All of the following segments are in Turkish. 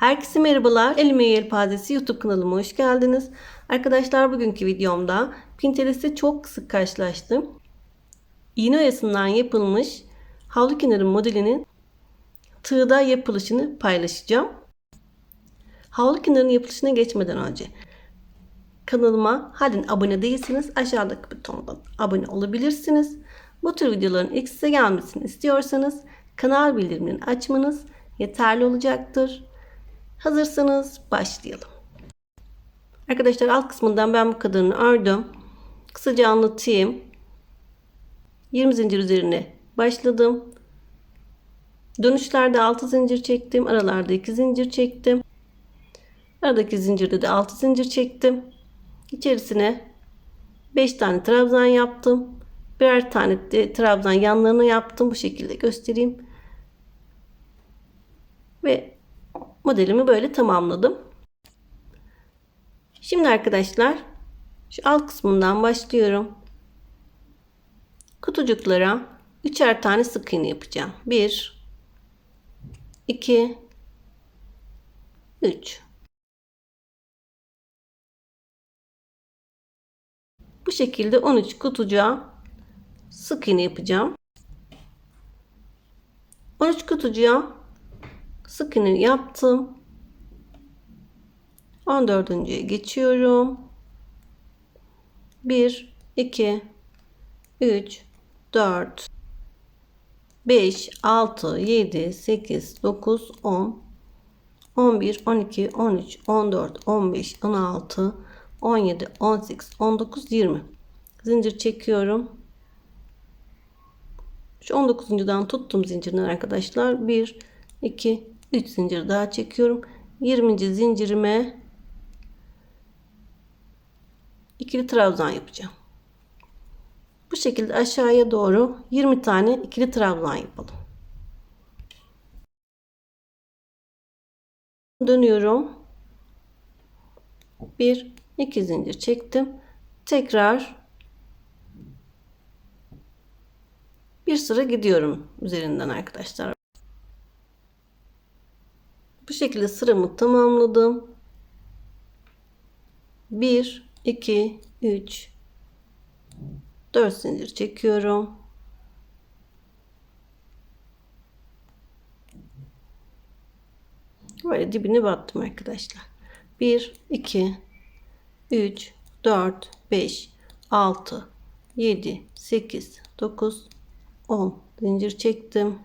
Herkese merhabalar. Elime Yelpazesi YouTube kanalıma hoş geldiniz. Arkadaşlar bugünkü videomda Pinterest'te çok sık karşılaştım. İğne oyasından yapılmış havlu kenarı modelinin tığda yapılışını paylaşacağım. Havlu kenarının yapılışına geçmeden önce kanalıma halen abone değilseniz aşağıdaki butondan abone olabilirsiniz. Bu tür videoların ilk size gelmesini istiyorsanız kanal bildirimlerini açmanız yeterli olacaktır. Hazırsanız başlayalım. Arkadaşlar alt kısmından ben bu kadarını ördüm. Kısaca anlatayım. 20 zincir üzerine başladım. Dönüşlerde 6 zincir çektim. Aralarda 2 zincir çektim. Aradaki zincirde de 6 zincir çektim. İçerisine 5 tane trabzan yaptım. Birer tane de trabzan yanlarına yaptım. Bu şekilde göstereyim. Ve modelimi böyle tamamladım. Şimdi arkadaşlar şu alt kısmından başlıyorum. Kutucuklara üçer tane sık iğne yapacağım. 1 2 3 Bu şekilde 13 kutucuğa sık iğne yapacağım. 13 kutucuğa sık iğne yaptım. 14.ye geçiyorum. 1 2 3 4 5 6 7 8 9 10 11 12 13 14 15 16 17 18 19 20 zincir çekiyorum. Şu 19.dan tuttum zincirden arkadaşlar. 1 2 3 zincir daha çekiyorum. 20. zincirime ikili trabzan yapacağım. Bu şekilde aşağıya doğru 20 tane ikili trabzan yapalım. Dönüyorum. 1 2 zincir çektim. Tekrar bir sıra gidiyorum üzerinden arkadaşlar. Bu şekilde sıramı tamamladım. 1 2 3 4 zincir çekiyorum. Böyle dibine battım arkadaşlar. 1 2 3 4 5 6 7 8 9 10 zincir çektim.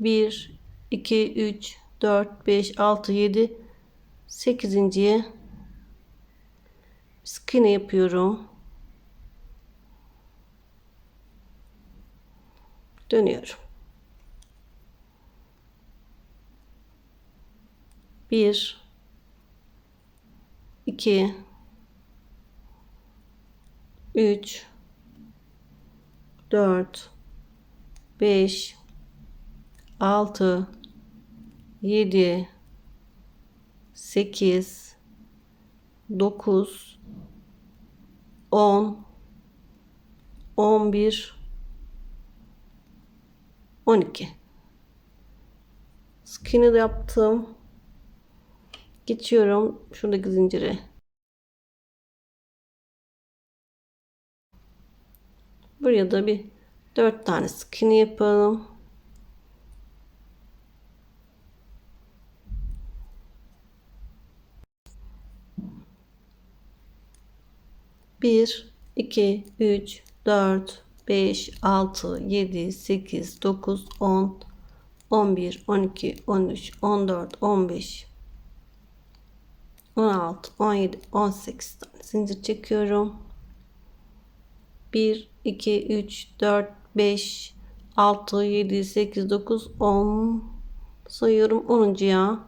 1 2 3 4 5 6 7 8.ye sık yapıyorum. Dönüyorum. 1 2 3 4 5 6 7 8 9 10 11 12 sık iğne yaptım. Geçiyorum şuradaki zincire. Buraya da bir 4 tane sık iğne yapalım 1, 2, 3, 4, 5, 6, 7, 8, 9, 10, 11, 12, 13, 14, 15, 16, 17, 18 tane zincir çekiyorum. 1, 2, 3, 4, 5, 6, 7, 8, 9, 10 sayıyorum. 10.ya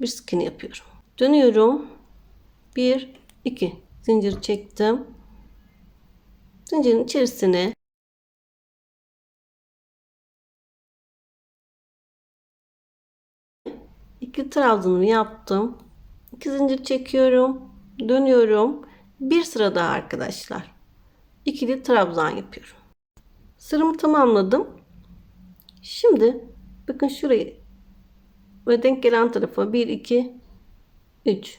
bir skin yapıyorum. Dönüyorum. 1, 2, zincir çektim. Zincirin içerisine iki trabzanımı yaptım. İki zincir çekiyorum. Dönüyorum. Bir sıra daha arkadaşlar. İkili trabzan yapıyorum. Sıramı tamamladım. Şimdi bakın şurayı Ve denk gelen tarafa 1, 2, 3.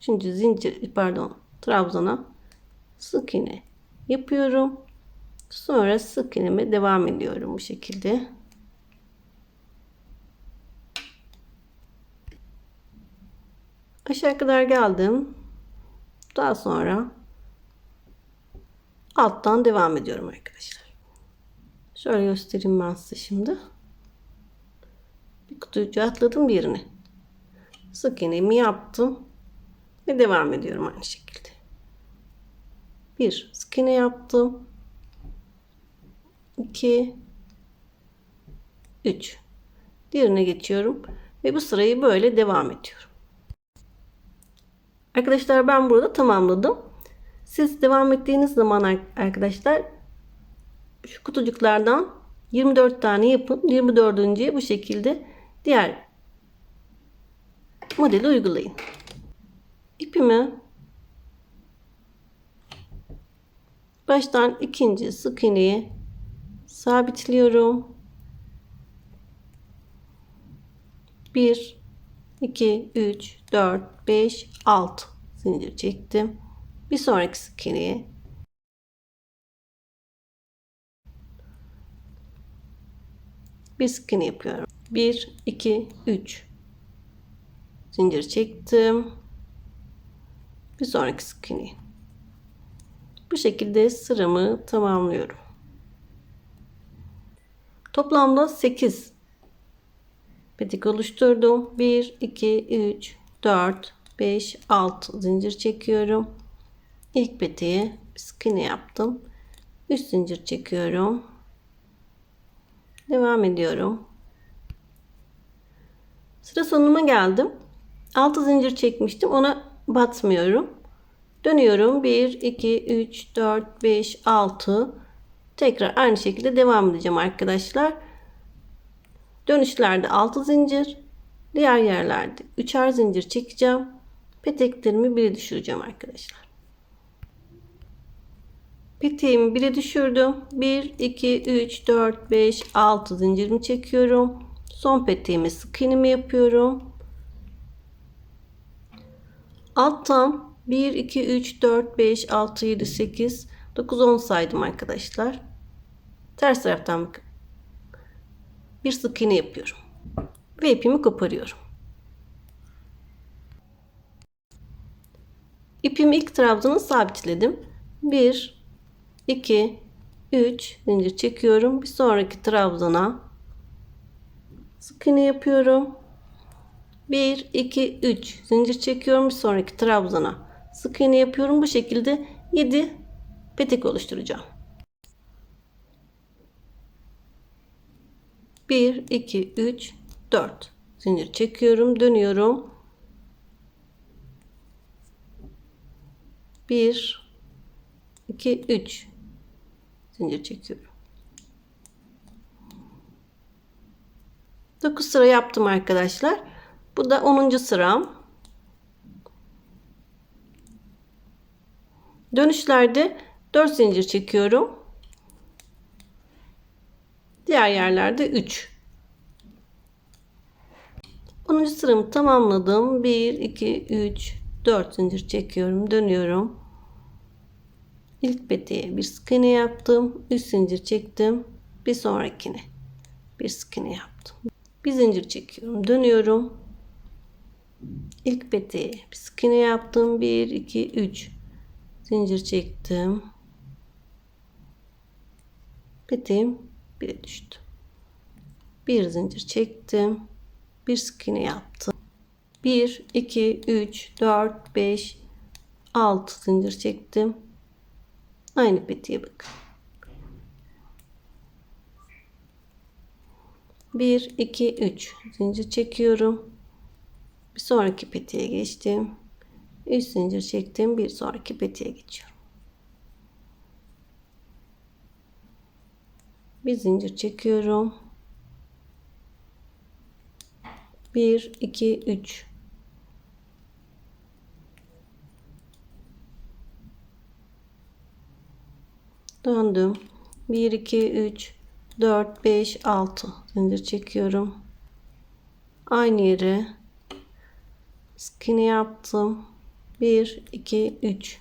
Şimdi zincir pardon trabzana sık iğne yapıyorum. Sonra sık iğneme devam ediyorum bu şekilde. Aşağı kadar geldim. Daha sonra alttan devam ediyorum arkadaşlar. Şöyle göstereyim ben size şimdi. Bir kutucu atladım birine. Sık iğnemi yaptım ve devam ediyorum aynı şekilde. Bir sık yaptım. 2 3 Diğerine geçiyorum ve bu sırayı böyle devam ediyorum. Arkadaşlar ben burada tamamladım. Siz devam ettiğiniz zaman arkadaşlar şu kutucuklardan 24 tane yapın. 24. bu şekilde diğer modeli uygulayın. İpimi baştan ikinci sık iğneyi sabitliyorum. 1 2 3 4 5 6 zincir çektim. Bir sonraki sık iğneye bir sık iğne yapıyorum. 1 2 3 zincir çektim. Bir sonraki sık. Bu şekilde sıramı tamamlıyorum. Toplamda 8 petek oluşturdum. 1 2 3 4 5 6 zincir çekiyorum. İlk peteğe sık yaptım. 3 zincir çekiyorum. Devam ediyorum. Sıra sonuna geldim. 6 zincir çekmiştim. Ona batmıyorum. Dönüyorum. 1 2 3 4 5 6 Tekrar aynı şekilde devam edeceğim arkadaşlar. Dönüşlerde 6 zincir, diğer yerlerde 3'er zincir çekeceğim. Peteklerimi bire düşüreceğim arkadaşlar. Peteğimi bire düşürdüm. 1 2 3 4 5 6 zincirimi çekiyorum. Son peteğimi sık iğnemi yapıyorum. Alttan 1 2 3 4 5 6 7 8 9 10 saydım arkadaşlar. Ters taraftan bakın. Bir sık iğne yapıyorum. Ve ipimi koparıyorum. İpimi ilk trabzana sabitledim. 1 2 3 zincir çekiyorum. Bir sonraki trabzana sık iğne yapıyorum. 1 2 3 zincir çekiyorum. Bir sonraki trabzana. Sık iğne yapıyorum. Bu şekilde. 7 petek oluşturacağım. 1 2 3 4 zincir çekiyorum dönüyorum. 1 2 3 zincir çekiyorum. 9 sıra yaptım arkadaşlar bu da 10. sıram dönüşlerde 4 zincir çekiyorum Diğer yerlerde 3. 10. sıramı tamamladım. 1, 2, 3, 4 zincir çekiyorum. Dönüyorum. İlk peteğe bir sık iğne yaptım. 3 zincir çektim. Bir sonrakine bir sık iğne yaptım. Bir zincir çekiyorum. Dönüyorum. İlk bir sık iğne yaptım. 1, 2, 3 zincir çektim. Peteğim bire düştü. Bir zincir çektim. Bir sık iğne yaptım. 1 2 3 4 5 6 zincir çektim. Aynı petiye bakın. 1 2 3 zincir çekiyorum. Bir sonraki petiye geçtim. 3 zincir çektim. Bir sonraki petiye geçiyorum. bir zincir çekiyorum. 1 2 3 döndüm 1 2 3 4 5 6 zincir çekiyorum Aynı yere skin'i yaptım. 1 2 3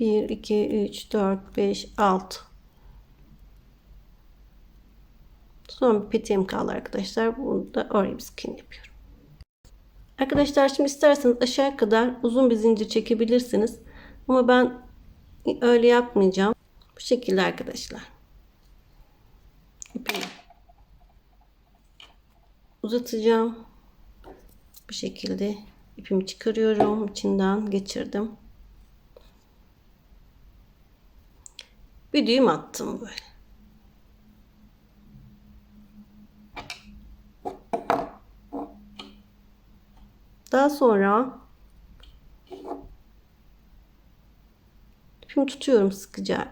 1 2 3 4 5 6 Son bir peteğim kaldı arkadaşlar. Burada oraya bir skin yapıyorum. Arkadaşlar şimdi isterseniz aşağı kadar uzun bir zincir çekebilirsiniz. Ama ben öyle yapmayacağım. Bu şekilde arkadaşlar. İpimi uzatacağım. Bu şekilde ipimi çıkarıyorum. içinden geçirdim. Bir düğüm attım böyle. Daha sonra ipimi tutuyorum sıkıca.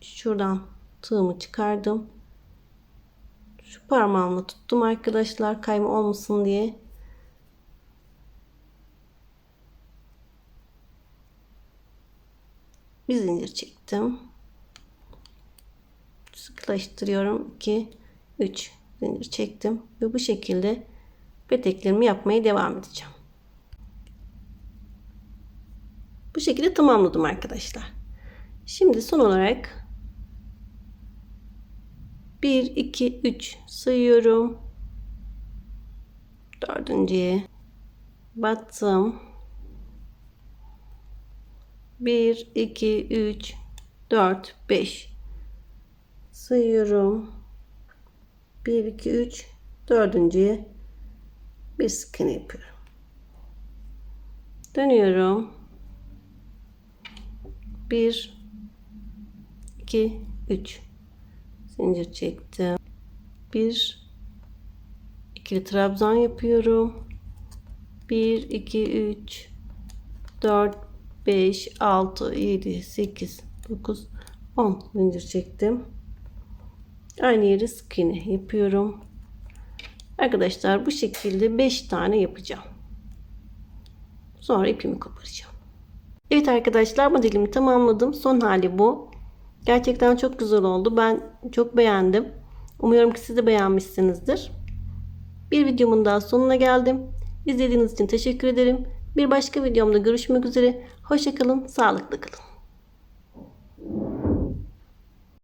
Şuradan tığımı çıkardım. Şu parmağımla tuttum arkadaşlar kayma olmasın diye. Bir zincir çektim. Sıkılaştırıyorum. 2 3 zincir çektim ve bu şekilde peteklerimi yapmaya devam edeceğim. Bu şekilde tamamladım arkadaşlar. Şimdi son olarak 1 2 3 sayıyorum. Dördüncüye battım. 1 2 3 4 5 sayıyorum. 1 2 3 dördüncüye bir sıkını yapıyorum. Dönüyorum. 1 2 3 zincir çektim. 1 ikili trabzan yapıyorum. 1 2 3 4 5 6 7 8 9 10 zincir çektim. Aynı yeri sık iğne yapıyorum. Arkadaşlar bu şekilde 5 tane yapacağım. Sonra ipimi koparacağım. Evet arkadaşlar modelimi tamamladım. Son hali bu. Gerçekten çok güzel oldu. Ben çok beğendim. Umuyorum ki siz de beğenmişsinizdir. Bir videomun daha sonuna geldim. İzlediğiniz için teşekkür ederim. Bir başka videomda görüşmek üzere. Hoşçakalın, sağlıklı kalın.